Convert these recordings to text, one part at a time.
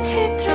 আছে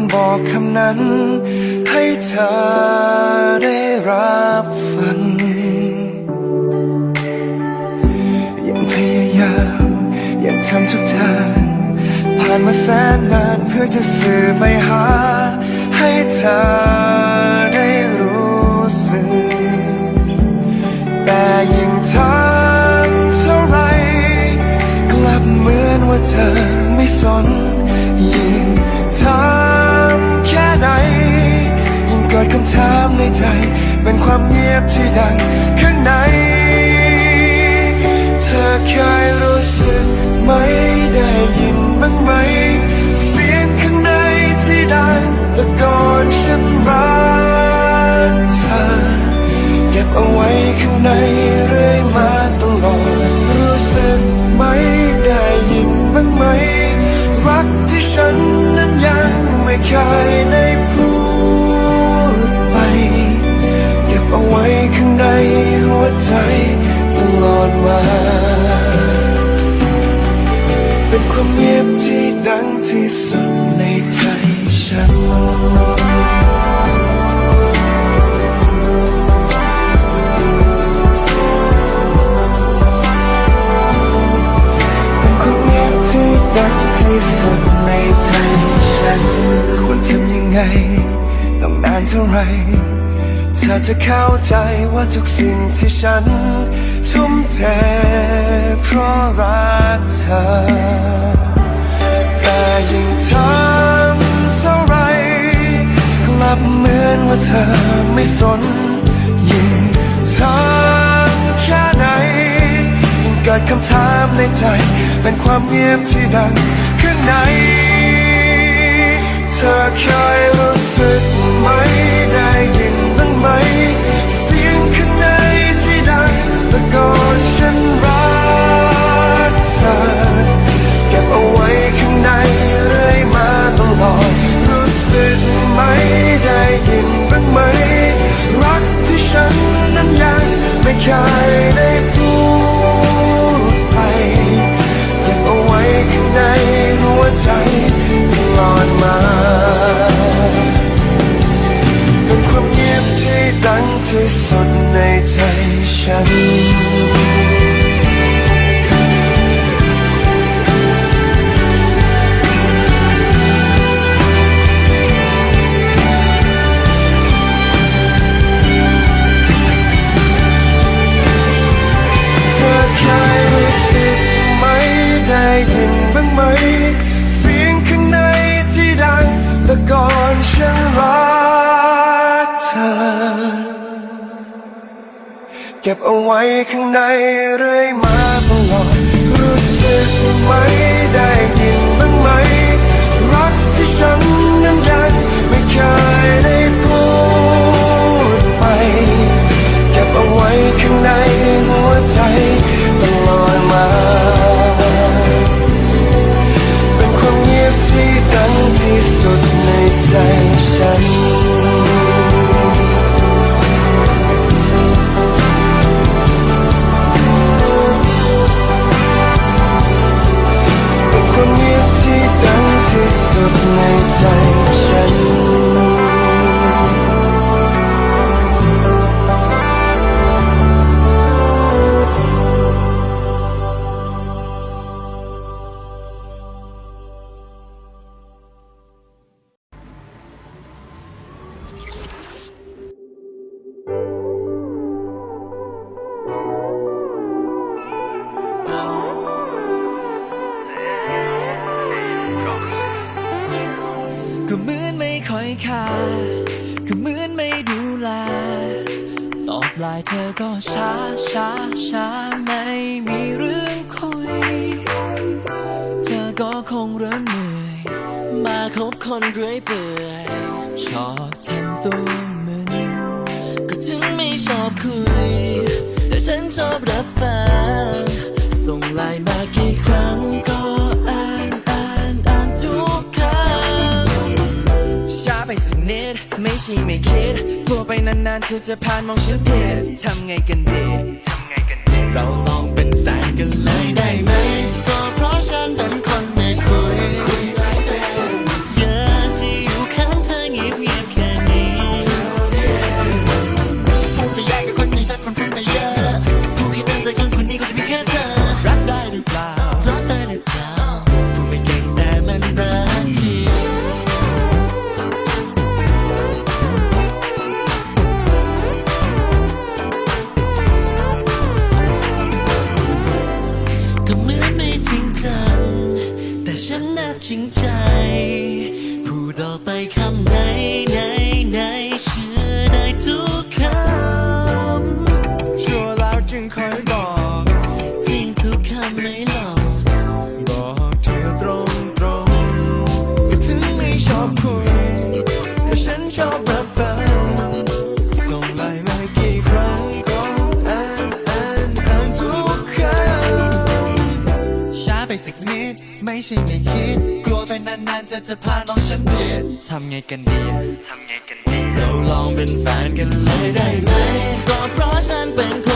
นที่ควรบอกคำนั้น ให้เธอได้รับฟัง ยังพยายาม ยังทำทุกทางผ่านมาแสนนานเพื่อจะสื่อไปหา ให้เธอได้รู้สึก แต่ยิ่งทำเท่าไร กลับเหมือนว่าเธอไม่สนยิ่ง ถามในใจ เป็นความเงียบที่ดังข้างในเธอเคยรู้สึกไหมได้ยินบ้างไหม เสียงข้างในที่ดังตะโกนฉันรักเธอเก็บเอาไว้ข้างในเรื่อยมาตลอดรู้สึกไหมได้ยินบ้างไหม รักที่ฉันนั้นยังไม่เคยได้ ใจตลอดมา เป็นความเงียบที่ดังที่สุดในใจฉันเป็นความเงียบที่ดังที่สุดในใจฉันควรทำยังไง ต้องนานเท่าไหร เธอจะเข้าใจว่าทุกสิ่งที่ฉัน ทุ่มเทเพราะรักเธอ แต่ยิ่งทำเท่าไร กลับเหมือนว่าเธอไม่สน ยิ่งทำแค่ไหน ยิ่งเกิดคำถามในใจ เป็นความเงียบที่ดังข้างใน เธอเคยรู้สึกไหม ไม่เคยได้พูด ก็บเอาไว้ข้างในเรื่อยมาตลอดรู้สึกไหมได้ยินบ้างไหม รักที่ฉันนั้นยังไม่เคยได้พูดไป เก็บเอาไว้ข้างในหัวใจตลอดมา เป็นความเงียบที่ดังที่สุดในใจฉันเป็น ใค่ค่าก็เหมือนไม่ดูแลตอบไลน์เธอก็ช้าช้าช้าไม่มีเรื่องคุย เธอก็คงเริ่มเหนื่อย มาคบคนเรื่อยเปื่อยชอบ นานเธอจะผ่านมองฉันผิดทำไงกันดี เราลองเป็นแฟนกันเลยได้ไหม ช่ไม่คิด กลัวไปนานๆจะจะพาน้องฉันเปลี่ยนทำไงกันดีทำไงกันดี เราลองเป็นแฟนกันเลยได้ไหมก็เพราะฉันเป็น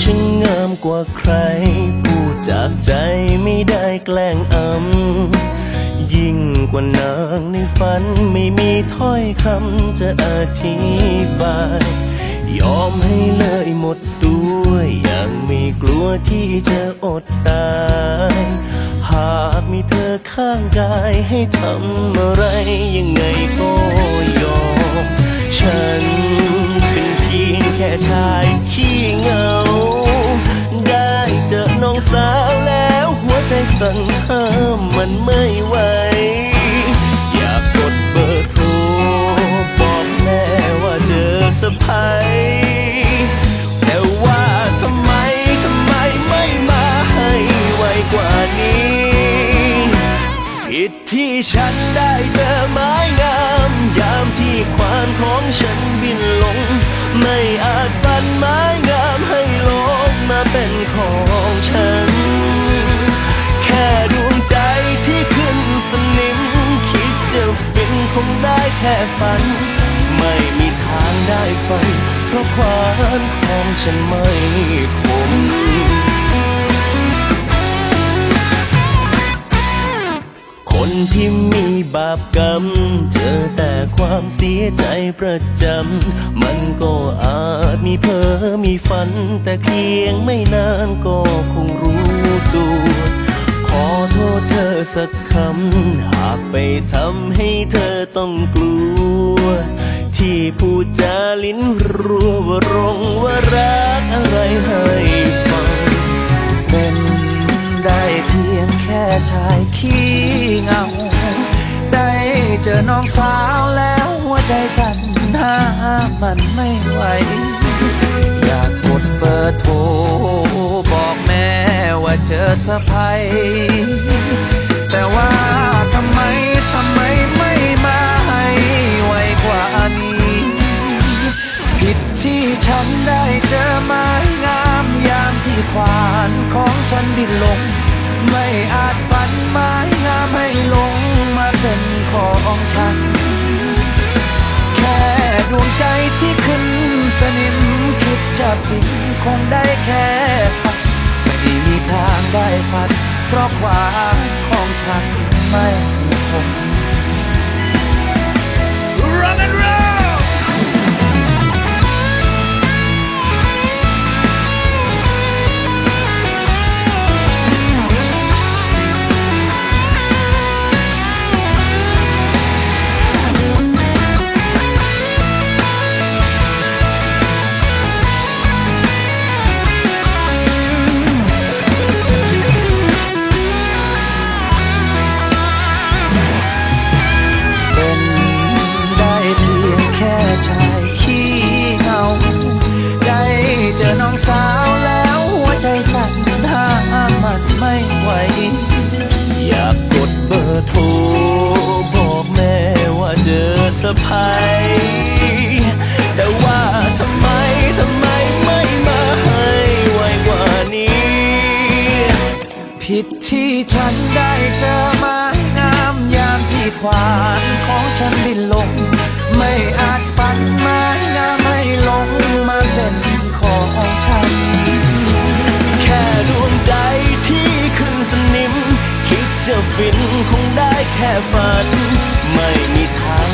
ช่างงามกว่าใคร พูดจากใจไม่ได้แกล้งอำ ยิ่งกว่านางในฝันไม่มีถ้อยคำจะอธิบาย ยอมให้เลยหมดตัวย่างไม่กลัวที่จะอดตาย หากมีเธอข้างกายให้ทำอะไรยังไงก็ยอม ฉันเป็นเพียงแค่ชายขี้เงา ได้เจอน้องสาวแล้วหัวใจสั่นห้ามมันไม่ไหวะพายแต่ว่าทำไมทำไมไม่มาให้ไวกว่านี้ ผิดที่ฉันได้เจอไม้งาม ยามที่ควานของฉันบินลง ไม่อาจฝันไม้งามให้ลงมาเป็นของฉัน แค่ดวงใจที่ขึ้นสนิม คิดจะฟินคงได้แค่ฝัน ไม่มี ทางได้ฝันเพราะควานของฉันไม่คมคนที่มีบาปกรรม เจอแต่ความเสียใจประจำ มันก็อาจมีเพ้อมีฝัน แต่เพียงไม่นานก็คงรู้ตัวขอโทษเธอสักคำ หากไปทำให้เธอต้องกลัว ที่พูดจาลิ้นรัวว่ารงว่ารักอะไรให้ฟัง เป็นได้เพียงแค่ชายขี้เงา ได้เจอน้องสาวแล้วหัวใจสั่นห้ามมันไม่ไหว อยากกดเบอร์โทรบอกแม่ว่าเจอสะพายแต่ว่าทำไมทำไมไม่มา ว่านี้ ผิดที่ฉันได้เจอไม้งามยามที่ควานของฉันบินลง ไม่อาจฝันไม้งามให้ลงมาเป็นของฉัน แค่ดวงใจที่ขึ้นสนิมคิดจะฟินคงได้แค่ฝันไม่มีทางได้ฝันเพราะความของฉันไม่คง Run and run! ะพายแต่ว่าทำไมทำไมไม่มาให้ไวกว่านี้ ผิดที่ฉันได้เจอมางามยามที่ขวานของฉันบินลง ไม่อาจฝันมางามให้ลงมาเป็นของฉัน แค่ดวงใจที่ขึ้นสนิม คิดจะฟินคงได้แค่ฝัน ไม่